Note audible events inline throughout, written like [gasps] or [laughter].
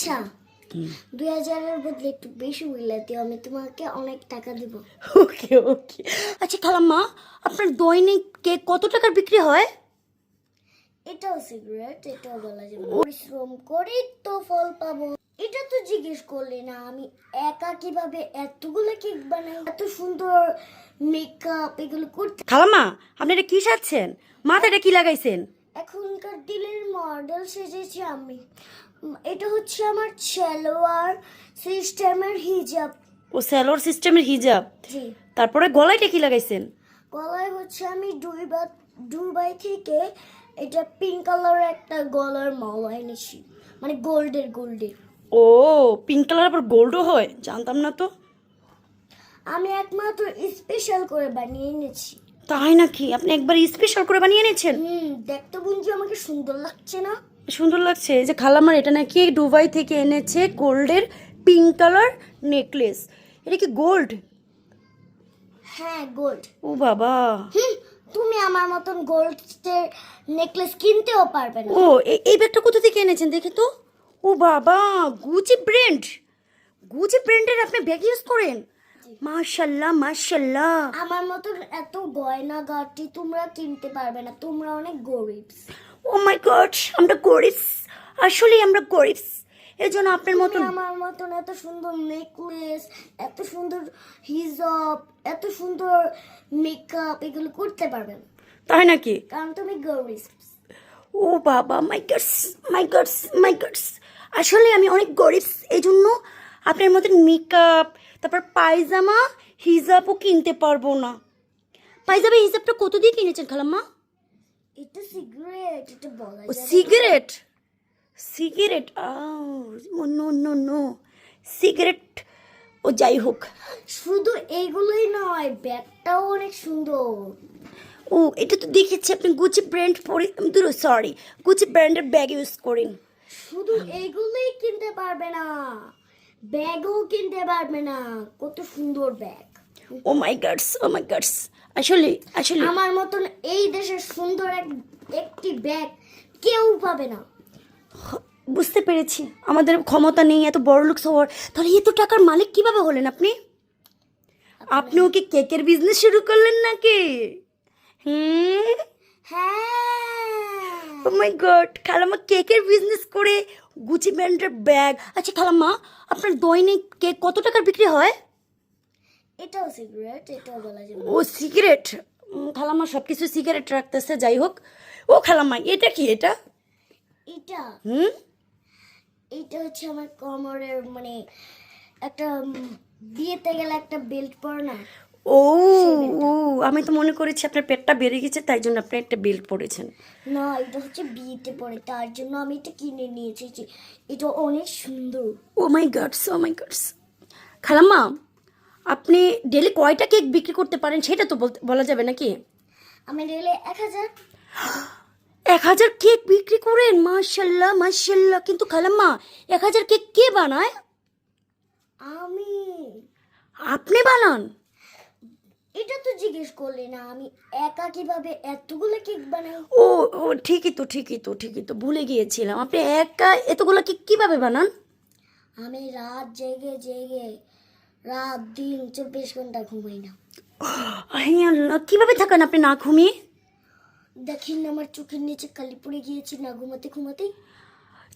আচ্ছা দুই হাজারের বদলে একটু বেশি বললে দিও আমি তোমাকে অনেক টাকা দিব। ওকে ওকে। আচ্ছা খালাম্মা আপনার দৈনিক কেক কত টাকার বিক্রি হয়? এটাও সিগারেট এটাও বলা যাবে পরিশ্রম করি তো ফল পাবো। এটা তো জিজ্ঞেস করলে না আমি একা কীভাবে এতগুলো কেক বানাই? এত সুন্দর মেকআপ এগুলো করতে খালাম্মা আপনি এটা কি সাজছেন? মাথাটা কি লাগাইছেন? এখনকার দিনের মডেল সেজেছি আমি। এটা হচ্ছে আমার ছেলোয়ার সিস্টেমের হিজাব। ও স্যালোর সিস্টেমের হিজাব? জি। তারপরে গলাইটা কি লাগাইছেন? গলায় হচ্ছে আমি দুইবার দুবাই থেকে এটা পিঙ্ক কালারের একটা গলার মালা এনেছি। মানে গোল্ডের গোল্ডের ও পিঙ্ক কালার আবার গোল্ডও হয়? জানতাম না তো। আমি একমাত্র স্পেশাল করে বানিয়ে এনেছি। তাই নাকি? আপনি একবার স্পেশাল করে বানিয়ে নিয়েছেন দেখতে বুঝছি আমাকে সুন্দর লাগছে না? সুন্দর লাগছে? এই যে খালামার এটা নাকি দুবাই থেকে এনেছে গোল্ডের পিঙ্ক কালার নেকলেস এটা কি গোল্ড হ্যাঁ গোল্ড ও বাবা। তুমি আমার মতন গোল্ডের নেকলেস কিনতেও পারবে না। ও এই ব্যাগটা কোথা থেকে এনেছেন দেখে তো? ও বাবা গুচি ব্র্যান্ড গুচি ব্র্যান্ডের আপনি ব্যাগ ইউজ করেন? মাশাল্লাহ মাশাল্লাহ। আমার মতন এত গয়না গাটি তোমরা কিনতে পারবে না তোমরা অনেক গরিব ও মাই গড আমরা গরিব আসলে আমরা গরিব এর জন্য আপনার মতন আমার মতন এত সুন্দর নেকলেস এত সুন্দর হিজাব এত সুন্দর মেকআপ এগুলো করতে পারবে না। তাই নাকি? কারণ তুমি গরিব ও বাবা my gods my gods my gods আসলে আমি অনেক গরিব এই জন্য আপনার মতন মেকআপ তারপর পায়জামা হিজাবও কিনতে পারব না। পায়জামা হিজাবটা কত দিয়ে কিনেছেন খালাম্মা? এটা সিগারেট এটা বলা ও। Cigarette cigarette no. No no cigarette ও যাই হোক। শুধু এইগুলোই নয় ব্যাগটাও অনেক সুন্দর। ও এটা তো দেখেছি আপনি গুচি ব্র্যান্ড পরে দূর সরি গুচি ব্র্যান্ডের ব্যাগ ইউজ করেন। শুধু এইগুলোই কিনতে পারবে না। ব্যাগও কিনতে পারবে না। কত সুন্দর ব্যাগ। ও মাই গাডস ও মাই গাডস আসলে আসলে। আমার মতন এই দেশের সুন্দর এক একটি ব্যাগ কেউ পাবে না। বুঝতে পেরেছি। আমাদের ক্ষমতা নেই এত বড় লোক হওয়ার। তাহলে এত টাকার মালিক কীভাবে হলেন আপনি? আপনিও কি কেকের বিজনেস শুরু করলেন নাকি? হুম? হ্যাঁ। ও মাই গড খালাম্মা কেকের বিজনেস করে গুচি ব্র্যান্ডের ব্যাগ আচ্ছা খালাম্মা আপনার দৈনিক কেক কত টাকার বিক্রি হয়? এটাও সিগারেট এটাও বলা যাবে ও সিগারেট খালাম্মা সব কিছু সিগারেট রাখতেছে যাই হোক। ও খালাম্মা এটা কি এটা? এটা। হুম? এটা হচ্ছে আমার কোমরের মানে একটা বিয়েতে গেলে একটা বেল্ট পরে না? ও ও আমি তো মনে করেছি আপনার পেটটা বেড়ে গেছে তাই জন্য আপনি একটা বেল্ট পরেছেন না এটা হচ্ছে বিয়েতে পরে তার জন্য আমি এটা কিনে নিয়েছি এটা অনেক সুন্দর। ও my gods oh my gods খালাম্মা আপনি ডেলি কয়টা কেক বিক্রি করতে পারেন সেটা তো বলা যাবে নাকি? আমি গেলে এক হাজার। [gasps] এক হাজার কেক বিক্রি করেন? মার্শাল্লাহ মার্শাল্লাহ কিন্তু খালাম্মা এক হাজার কেক কে বানায়? আমি। আপনি বানান? এটা তো জিজ্ঞেস করলে না আমি একা কীভাবে এতগুলো কেক বানাই? ও ও ঠিকই তো ঠিকই তো ঠিকই তো ভুলে গিয়েছিলাম। আপনি একা এতগুলো কেক কীভাবে বানান? আমি রাত জেগে জেগে রাত দিন চব্বিশ ঘণ্টা ঘুমাই না। আল্লাহ কীভাবে থাকেন আপনি না ঘুমিয়ে? দেখেন আমার চোখের নিচে কালি পড়ে গিয়েছি না ঘুমাতে ঘুমাতেই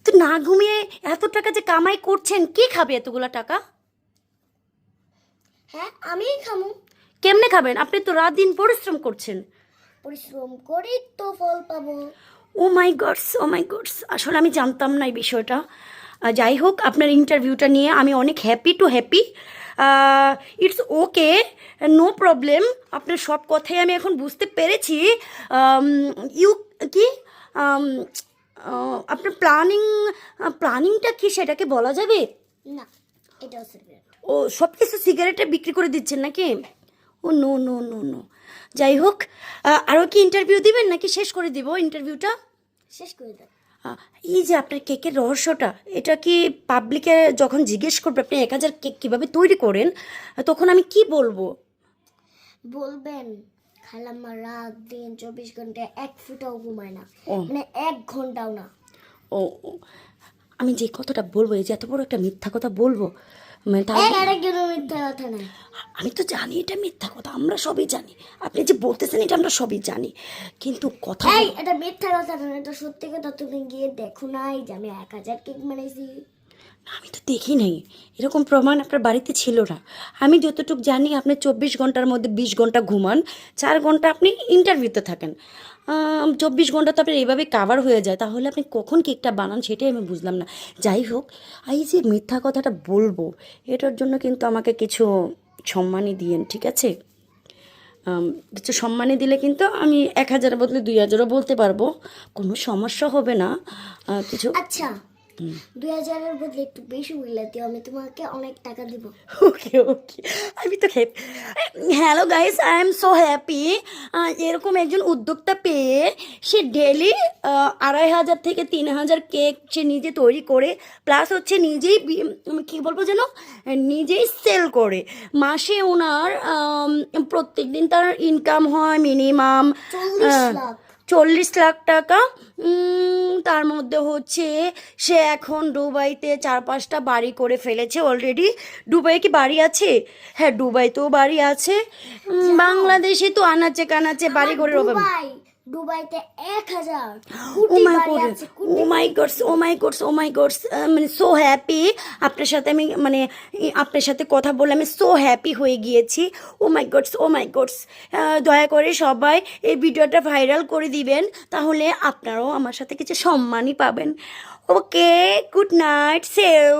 তো না ঘুমিয়ে এত টাকা যে কামাই করছেন কে খাবে এতগুলো টাকা? হ্যাঁ আমিই খামু। কেমনে খাবেন? আপনি তো রাত দিন পরিশ্রম করছেন। পরিশ্রম করি তো ফল পাবো। ও my gods oh my gods আসলে আমি জানতাম না এই বিষয়টা। যাই হোক আপনার ইন্টারভিউটা নিয়ে আমি অনেক happy too happy it's okay no problem আপনার সব কথাই আমি এখন বুঝতে পেরেছি। ইউ কি? আপনার প্ল্যানিং প্ল্যানিংটা কি সেটাকে বলা যাবে? না ও সব কিছু সিগারেটে বিক্রি করে দিচ্ছেন নাকি? Oh no no no no যাই হোক আরও কি ইন্টারভিউ দিবেন নাকি শেষ করে দিব ইন্টারভিউটা শেষ করে দাও আহ, এই যে আপনার কেকের রহস্যটা এটা কি পাবলিকে যখন জিজ্ঞেস করবে আপনি এক হাজার কেক কীভাবে তৈরি করেন তখন আমি কি বলব? বলবেন খালাম্মা রাত দিন চব্বিশ ঘণ্টা এক ফুটাও ঘুমায় না। মানে এক ঘন্টাও না। ও ও, আমি যে কথাটা বলব এই যে এত বড় একটা মিথ্যা কথা বলব মানে আমি তো জানি এটা মিথ্যা কথা আমরা সবই জানি। আপনি যে বলতেছেন এটা আমরা সবই জানি। কিন্তু কথা এটা মিথ্যা কথা না এটা সত্যি কথা তুমি গিয়ে দেখো নাই যে আমি এক হাজার কেক বানাইছি। আমি তো দেখি নাই। এরকম প্রমাণ আপনার বাড়িতে ছিল না। আমি যতটুকু জানি আপনি চব্বিশ ঘণ্টার মধ্যে বিশ ঘণ্টা ঘুমান চার ঘণ্টা আপনি ইন্টারভিউতে থাকেন। চব্বিশ ঘণ্টা তো আপনার এইভাবে কাভার হয়ে যায়। তাহলে আপনি কখন কেকটা বানান সেটাই আমি বুঝলাম না। যাই হোক, এই যে মিথ্যা কথাটা বলব, এটার জন্য কিন্তু আমাকে কিছু সম্মানই দিয়েন, ঠিক আছে? কিছু সম্মানই দিলে কিন্তু আমি এক হাজারের বদলে দুই হাজারও বলতে পারব, কোনো সমস্যা হবে না। কিছু আচ্ছা দুই হাজারের বদলে একটু বেশি দিও আমি তোমাকে অনেক টাকা দিব। Okay okay. আমি তো happy hello guys I am so happy এরকম একজন উদ্যোক্তা পেয়ে সে ডেলি আড়াই হাজার থেকে তিন হাজার কেক সে নিজে তৈরি করে প্লাস হচ্ছে নিজেই কি বলব যেন? নিজেই সেল করে। মাসে ওনার প্রত্যেক দিন তার ইনকাম হয় মিনিমাম চল্লিশ লাখ। চল্লিশ লাখ টাকা। তার মধ্যে হচ্ছে সে এখন দুবাইতে চার পাঁচটা বাড়ি করে ফেলেছে অলরেডি দুবাই কি বাড়ি আছে? হ্যাঁ দুবাইতেও বাড়ি আছে। বাংলাদেশে তো আনাচে কানাচে বাড়ি করে দুবাই। দুবাইতে এক হাজার। ও my god oh my gods oh my gods oh my gods মানে সো হ্যাপি আপনার সাথে আমি মানে আপনার সাথে কথা বলে আমি সো হ্যাপি হয়ে গিয়েছি। ও my gods oh my gods দয়া করে সবাই এই ভিডিওটা ভাইরাল করে দিবেন তাহলে আপনারাও আমার সাথে কিছু সম্মানই পাবেন। ওকে গুড নাইট সেও